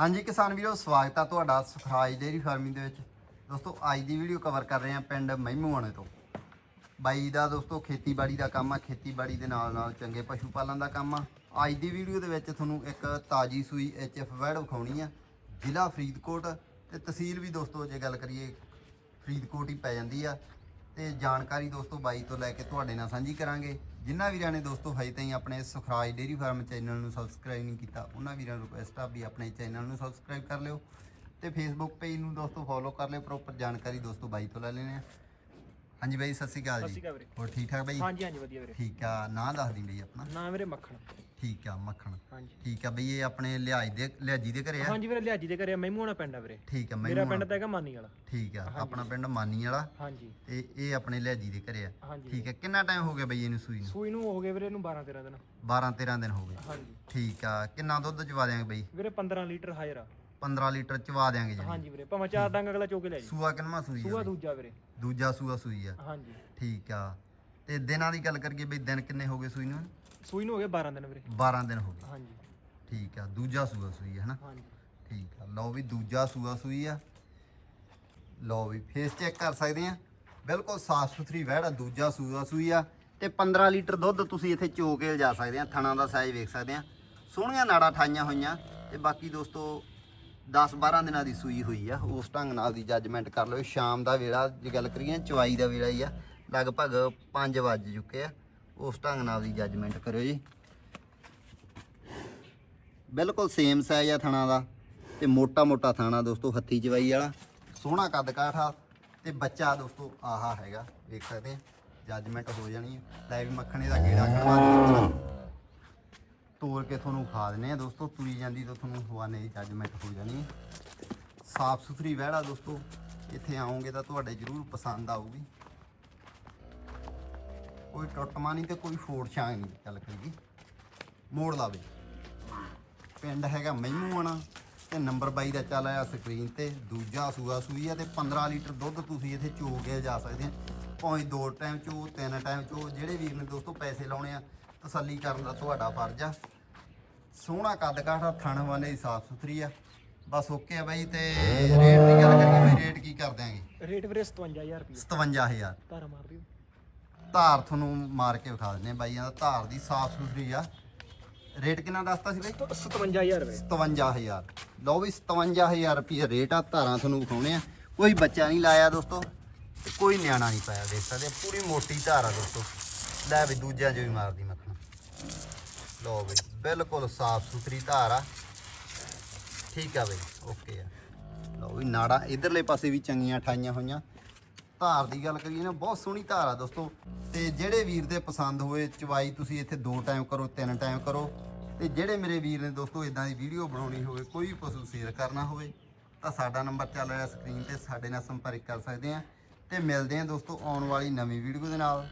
ਹਾਂਜੀ ਕਿਸਾਨ ਵੀਰੋ, ਸਵਾਗਤ ਆ ਤੁਹਾਡਾ ਸੁਖਰਾਜ ਡੇਅਰੀ ਫਾਰਮਿੰਗ ਦੇ ਵਿੱਚ। ਦੋਸਤੋ, ਅੱਜ ਦੀ ਵੀਡੀਓ ਕਵਰ ਕਰ ਰਹੇ ਹਾਂ ਪਿੰਡ ਮਹਿਮੂਆਣੇ ਤੋਂ। ਬਾਈ ਦਾ ਦੋਸਤੋ, ਖੇਤੀਬਾੜੀ ਦਾ ਕੰਮ ਆ, ਖੇਤੀਬਾੜੀ ਦੇ ਨਾਲ ਨਾਲ ਚੰਗੇ ਪਸ਼ੂ ਪਾਲਣ ਦਾ ਕੰਮ ਆ। ਅੱਜ ਦੀ ਵੀਡੀਓ ਦੇ ਵਿੱਚ ਤੁਹਾਨੂੰ ਇੱਕ ਤਾਜੀ ਸੂਈ ਐਚਐਫ ਵੈੜ ਵਿਖਾਉਣੀ ਆ, ਜ਼ਿਲ੍ਹਾ ਫਰੀਦਕੋਟ। ਤੇ ਤਹਿਸੀਲ ਵੀ ਦੋਸਤੋ, ਜੇ ਗੱਲ ਕਰੀਏ, ਫਰੀਦਕੋਟ ਹੀ ਪੈ ਜਾਂਦੀ ਆ। ਤੇ ਜਾਣਕਾਰੀ ਦੋਸਤੋ ਬਾਈ ਤੋਂ ਲੈ ਕੇ ਤੁਹਾਡੇ ਨਾਲ ਸਾਂਝੀ ਕਰਾਂਗੇ। ਜਿਨ੍ਹਾਂ ਵੀਰਾਂ ਨੇ ਦੋਸਤੋ ਹਜੇ ਤਾਈਂ ਆਪਣੇ ਸੁਖਰਾਜ ਡੇਅਰੀ ਫਾਰਮ ਚੈਨਲ ਨੂੰ ਸਬਸਕ੍ਰਾਈਬ ਨਹੀਂ ਕੀਤਾ ਉਹਨਾਂ ਵੀਰਾਂ ਨੂੰ ਰਿਕੁਐਸਟ ਆ ਵੀ ਆਪਣੇ ਚੈਨਲ ਨੂੰ ਸਬਸਕ੍ਰਾਈਬ ਕਰ ਲਿਓ ਤੇ ਫੇਸਬੁੱਕ ਪੇਜ ਨੂੰ ਦੋਸਤੋ ਫੋਲੋ ਕਰ ਲਿਓ ਪ੍ਰੋਪਰ ਜਾਣਕਾਰੀ ਦੋਸਤੋ ਬਾਈ ਤੋਂ ਲੈ ਲੈਣੇ ਆ ਹਾਂਜੀ ਬਾਈ ਸਤਿ ਸ਼੍ਰੀ ਅਕਾਲ ਜੀ। ਹੋਰ ਠੀਕ ਠਾਕ ਬਾਈ? ਹਾਂਜੀ ਹਾਂਜੀ ਵਧੀਆ ਵੀਰੇ। ਠੀਕ ਆ ਨਾਂ ਦੱਸ ਦੀ ਬਈ ਆਪਣਾ। ਨਾਮ ਵੀਰੇ ਮੱਖਣ। ਠੀਕ ਆ ਮੱਖਣ। ਹਾਂਜੀ। ਠੀਕ ਆ ਬਈ ਇਹ ਆਪਣੇ ਲਿਹਾਜ ਦੇ ਲਿਹਾਜੀ ਦੇ ਘਰੇ ਆ? ਹਾਂਜੀ ਵੀਰੇ ਲਿਆਜੀ ਦੇ ਘਰੇ ਮਹਿਮੂਣਾ ਪਿੰਡ ਆ ਵੀਰੇ। ਠੀਕ ਆ ਮੇਰਾ ਪਿੰਡ ਤਾਂ ਹੈਗਾ ਮਾਨੀ ਵਾਲਾ। ਠੀਕ ਆ ਆਪਣਾ ਪਿੰਡ ਮਾਨੀ ਵਾਲਾ। ਹਾਂਜੀ। ਤੇ ਇਹ ਆਪਣੇ ਲਿਹਾਜੀ ਦੇ ਘਰੇ ਆ। ਹਾਂਜੀ। ਠੀਕ ਆ ਕਿੰਨਾ ਟਾਈਮ ਹੋ ਗਿਆ ਬਈ ਇਹਨੂੰ ਸੂਈ ਨੂੰ? ਸੂਈ ਨੂੰ ਹੋ ਗਏ ਵੀਰੇ ਇਹਨੂੰ 12 13 ਦਿਨ। 12 13 ਦਿਨ ਹੋ ਗਏ। ਹਾਂਜੀ। ਠੀਕ ਆ ਕਿੰਨਾ ਦੁੱਧ ਚਵਾ ਦਿਆਂਗੇ ਬਈ? ਵੀਰੇ 15 ਲੀਟਰ ਹਾਜ਼ਰ ਆ। 15 ਲੀਟਰ ਚਵਾ ਦਿਆਂਗੇ ਜੀ ਹਾਂਜੀ ਵੀਰੇ ਭਾਵੇਂ ਚਾਰ ਡੰਗ ਅਗਲਾ ਚੋਕੇ ਲੈ ਜੀ ਸੂਆ ਕਿੰਨਾ ਸੂਈ ਸੂਆ ਆ ਬਈ? ਦੂਜਾ ਵੀਰੇ। ਦੂਜਾ ਸੂਆ ਸੂਈ ਆ। ਹਾਂਜੀ। ਠੀਕ ਆ ਤੇ ਦਿਨਾਂ ਦੀ ਗੱਲ ਕਰੀਏ ਬਈ ਦਿਨ ਕਿੰਨੇ ਹੋ ਗਏ ਸੂਈ ਨੂੰ? ਸੂਈ ਨੂੰ ਹੋ ਗਏ 12 ਦਿਨ ਵੀਰੇ। 12 ਦਿਨ ਹੋ ਗਏ। ਹਾਂਜੀ। ਠੀਕ ਆ ਦੂਜਾ ਸੂਆ ਸੂਈ ਆ ਹਨਾ? ਹਾਂਜੀ। ਠੀਕ ਆ ਲਓ ਵੀ ਦੂਜਾ ਸੂਆ ਸੂਈ ਆ। ਲਓ ਵੀ ਫੇਸ ਚੈੱਕ ਕਰ ਸਕਦੇ ਆ। ਬਿਲਕੁਲ ਸਾਫ਼ ਸੁਥਰੀ ਵਹਿੜ ਦੂਜਾ ਸੂਆ ਸੂਈ ਆ। ਤੇ 15 ਲੀਟਰ ਦੁੱਧ ਤੁਸੀਂ ਇੱਥੇ ਚੋ ਕੇ ਲਿਜਾ ਸਕਦੇ ਆ ਥਣਾ ਦਾ ਸਾਈਜ਼ ਵੇਖ ਸਕਦੇ ਆ। ਸੋਹਣੀਆਂ ਨਾੜਾਂ ਠਾਈਆਂ ਹੋਈਆਂ ਤੇ ਬਾਕੀ ਦੋਸਤੋ 10 12 ਦਿਨਾਂ ਦੀ ਸੂਈ ਹੋਈ ਆ। ਉਸ ਢੰਗ ਨਾਲ ਦੀ ਜੱਜਮੈਂਟ ਕਰ ਲਓ। ਸ਼ਾਮ ਦਾ ਵੇਲਾ ਜੇ ਗੱਲ ਕਰੀਏ ਚਵਾਈ ਦਾ ਵੇਲਾ ਹੀ ਆ। ਲਗਭਗ 5 ਵੱਜ ਚੁੱਕੇ ਆ। ਉਸ ਢੰਗ ਨਾਲ ਦੀ ਜੱਜਮੈਂਟ ਕਰਿਓ ਜੀ। ਬਿਲਕੁਲ ਸੇਮ ਸਾਈਜ਼ ਆ ਥਣਾ ਦਾ ਤੇ ਮੋਟਾ ਮੋਟਾ ਥਾਣਾ ਦੋਸਤੋ, ਹੱਥੀ ਜਵਾਈ ਵਾਲਾ। ਸੋਹਣਾ ਕੱਦ ਕਾਠਾ ਤੇ ਬੱਚਾ ਦੋਸਤੋ, ਆਹਾ ਹੈਗਾ, ਵੇਖ ਸਕਦੇ ਆ ਜੱਜਮੈਂਟ ਹੋ ਜਾਣੀ ਹੈ ਲੈ ਵੀ ਮੱਖਣੇ ਦਾ ਕੀੜਾ ਕਢਵਾ ਦੇ ਤੋੜ ਕੇ ਤੁਹਾਨੂੰ ਖਾ ਦਿੰਨੇ ਆ ਦੋਸਤੋ, ਤੁਰੀ ਜਾਂਦੀ ਤਾਂ ਤੁਹਾਨੂੰ ਹਵਾਨੇ ਦੀ ਜੱਜਮੈਂਟ ਹੋ ਜਾਣੀ ਹੈ ਸਾਫ਼ ਸੁਥਰੀ ਵਹਿੜਾ ਦੋਸਤੋ, ਇੱਥੇ ਆਉਂਗੇ ਤਾਂ ਤੁਹਾਡੇ ਜ਼ਰੂਰ ਪਸੰਦ ਆਊਗੀ। ਕੋਈ ਟੁੱਟਮਾ ਨਹੀਂ ਤੇ ਕੋਈ ਫੋੜ ਛਾਂ ਨਹੀਂ ਚੱਲ ਕਰੀਏ ਮੋੜ ਲਾਵੇ। ਪਿੰਡ ਹੈਗਾ ਮਹਿਮੂਆਣਾ ਤੇ ਨੰਬਰ 22 ਦਾ ਚੱਲ ਆਇਆ ਸਕਰੀਨ ਤੇ ਦੂਜਾ ਸੂਆ ਸੂਈ ਆ ਤੇ 15 ਲੀਟਰ ਦੁੱਧ ਤੁਸੀਂ ਇੱਥੇ ਚੋ ਕੇ ਜਾ ਸਕਦੇ ਆ। ਭਾਵੇਂ ਦੋ ਟਾਈਮ ਚੋ ਤਿੰਨ ਟਾਈਮ ਚੋ ਜਿਹੜੇ ਵੀਰ ਨੇ ਦੋਸਤੋ ਪੈਸੇ ਲਾਉਣੇ ਆ ਤਸੱਲੀ ਕਰਨ ਦਾ ਤੁਹਾਡਾ ਫਰਜ਼ ਆ। ਸੋਹਣਾ ਕੱਦ ਕਾਠਾ ਥਣ ਵਾਲੇ ਸਾਫ਼ ਸੁਥਰੀ ਆ। ਬਸ ਓਕੇ ਆ ਬਾਈ ਤੇ ਰੇਟ ਦੀ ਗੱਲ ਕਰੀਏ ਰੇਟ ਕੀ ਕਰ ਦਿਆਂਗੇ? ਰੇਟ ਵੀਰੇ 57000 ਰੁਪਏ 57000 ਧਾਰਾ ਮਾਰ ਦਿਓ। ਧਾਰ ਤੁਹਾਨੂੰ ਮਾਰ ਕੇ ਵਿਖਾ ਦਿੰਦੇ ਆ ਬਾਈਆਂ ਦਾ ਧਾਰ ਦੀ ਸਾਫ਼ ਸੁਥਰੀ ਆ। ਰੇਟ ਕਿੰਨਾ ਦੱਸਤਾ ਸੀ ਬਾਈ? 57000 ਰੁਪਏ। 57000 ਲਓ ਵੀ 57000 ਰੁਪਏ ਰੇਟ ਆ ਧਾਰਾਂ ਤੁਹਾਨੂੰ ਵਿਖਾਉਣੇ ਆ। ਕੋਈ ਬੱਚਾ ਨਹੀਂ ਲਾਇਆ ਦੋਸਤੋ ਕੋਈ ਨਿਆਣਾ ਨਹੀਂ ਪਾਇਆ ਦੇਖ ਸਕਦੇ ਆ, ਪੂਰੀ ਮੋਟੀ ਧਾਰ ਆ ਦੋਸਤੋ। ਲੈ ਵੀ ਦੂਜਿਆਂ 'ਚ ਵੀ ਮਾਰਦੀ ਮੱਖਣ ਲਓ ਬਈ ਬਿਲਕੁਲ ਸਾਫ਼ ਸੁਥਰੀ ਧਾਰ ਆ। ਠੀਕ ਆ ਬਈ ਓਕੇ ਆ। ਲਓ ਵੀ ਨਾੜਾ ਇਧਰਲੇ ਪਾਸੇ ਵੀ ਚੰਗੀਆਂ ਠਾਈਆਂ ਹੋਈਆਂ। ਧਾਰ ਦੀ ਗੱਲ ਕਰੀਏ ਨਾ, ਬਹੁਤ ਸੋਹਣੀ ਧਾਰ ਆ ਦੋਸਤੋ। ਤੇ ਜਿਹੜੇ ਵੀਰ ਦੇ ਪਸੰਦ ਹੋਏ, ਚਵਾਈ ਤੁਸੀਂ ਇੱਥੇ ਦੋ ਟਾਈਮ ਕਰੋ, ਤਿੰਨ ਟਾਈਮ ਕਰੋ। ਤੇ ਜਿਹੜੇ ਮੇਰੇ ਵੀਰ ਨੇ ਦੋਸਤੋ ਇਦਾਂ ਦੀ ਵੀਡੀਓ ਬਣਾਉਣੀ ਹੋਵੇ, ਕੋਈ ਵੀ ਪਸ਼ੂ ਸੇਲ ਕਰਨਾ ਹੋਵੇ, ਤਾਂ ਸਾਡਾ ਨੰਬਰ ਚੱਲ ਰਿਹਾ ਸਕਰੀਨ ਤੇ, ਸਾਡੇ ਨਾਲ ਸੰਪਰਕ ਕਰ ਸਕਦੇ ਆ। ਤੇ ਮਿਲਦੇ ਆ ਦੋਸਤੋ ਆਉਣ ਵਾਲੀ ਨਵੀਂ ਵੀਡੀਓ ਦੇ ਨਾਲ।